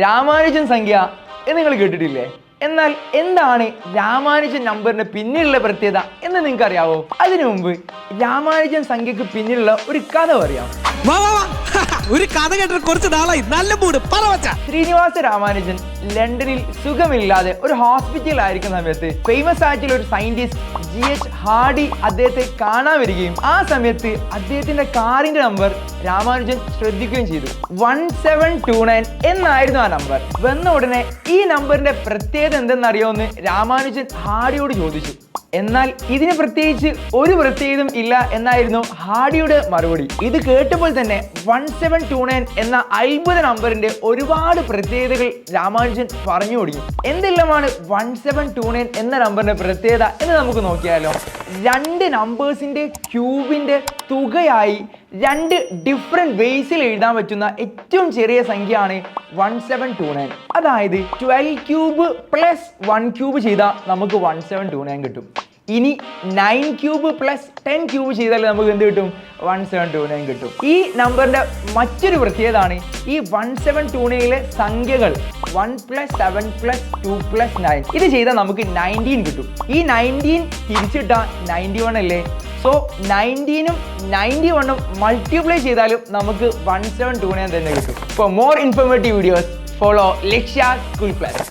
രാമാനുജൻ സംഖ്യ എന്ന് നിങ്ങൾ കേട്ടിട്ടില്ലേ? എന്നാൽ എന്താണ് രാമാനുജൻ നമ്പറിന് പിന്നിലുള്ള പ്രത്യേകത എന്ന് നിങ്ങൾക്ക് അറിയാവോ അതിനു മുമ്പ് രാമാനുജൻ സംഖ്യക്ക് പിന്നിലുള്ള ഒരു കഥ പറയാം. ഒരു കഥ കേട്ടിട്ട് കുറച്ച് നാളായി. നല്ല മൂട് പറവച്ച ശ്രീനിവാസ രാമാനുജൻ ലണ്ടനിൽ സുഖമില്ലാതെ ഒരു ഹോസ്പിറ്റലിൽ ആയിരിക്കുന്ന സമയത്ത് ഫേമസ് ആയിട്ടുള്ള ഒരു സയന്റിസ്റ്റ് ജി എച്ച് ഹാർഡി അദ്ദേഹത്തെ കാണാൻ വരികയും ആ സമയത്ത് അദ്ദേഹത്തിന്റെ കാറിന്റെ നമ്പർ രാമാനുജൻ ശ്രദ്ധിക്കുകയും ചെയ്തു. വൺ സെവൻ ടു നയൻ എന്നായിരുന്നു ആ നമ്പർ വന്ന ഉടനെ ഈ നമ്പറിന്റെ പ്രത്യേകത എന്തെന്നറിയോന്ന് രാമാനുജൻ ഹാർഡിയോട് ചോദിച്ചു. എന്നാൽ ഇതിന് പ്രത്യേകിച്ച് ഒരു പ്രത്യേകതയും ഇല്ല എന്നായിരുന്നു ഹാഡിയുടെ മറുപടി. ഇത് കേട്ടപ്പോൾ തന്നെ വൺ സെവൻ ടു നയൻ എന്ന അത്ഭുത നമ്പറിന്റെ ഒരുപാട് പ്രത്യേകതകൾ രാമാനുജൻ പറഞ്ഞു തുടങ്ങി എന്തെല്ലാമാണ് വൺ സെവൻ ടു നയൻ എന്ന നമ്പറിന്റെ പ്രത്യേകത എന്ന് നമുക്ക് നോക്കിയാലോ. രണ്ട് നമ്പേഴ്സിന്റെ ക്യൂബിന്റെ തുകയായി രണ്ട് ഡിഫറെന്റ് വേസിൽ എഴുതാൻ പറ്റുന്ന ഏറ്റവും ചെറിയ സംഖ്യയാണ് വൺ സെവൻ ടു നയൻ. അതായത് twelve cube plus one cube ചെയ്താൽ നമുക്ക് വൺ സെവൻ ടു നയൻ കിട്ടും. ഇനി nine cube plus ten cube ചെയ്താൽ നമുക്ക് എന്ത് കിട്ടും? വൺ സെവൻ ടു നയൻ കിട്ടും. ഈ നമ്പറിന്റെ മറ്റൊരു പ്രത്യേകതയാണ് ഈ വൺ സെവൻ ടു നയനിലെ സംഖ്യകൾ one plus seven plus two plus nine ഇത് ചെയ്താൽ നമുക്ക് നയന്റീൻ കിട്ടും. ഈ നയന്റീൻ തിരിച്ചിട്ടാൽ നയന്റി വൺ അല്ലേ സോ നയന്റീനും നയന്റി വണ്ണും മൾട്ടിപ്ലൈ ചെയ്താലും നമുക്ക് വൺ സെവൻ ടു നയൻ തന്നെ കിട്ടും. For more informative videos follow Lakshya school plus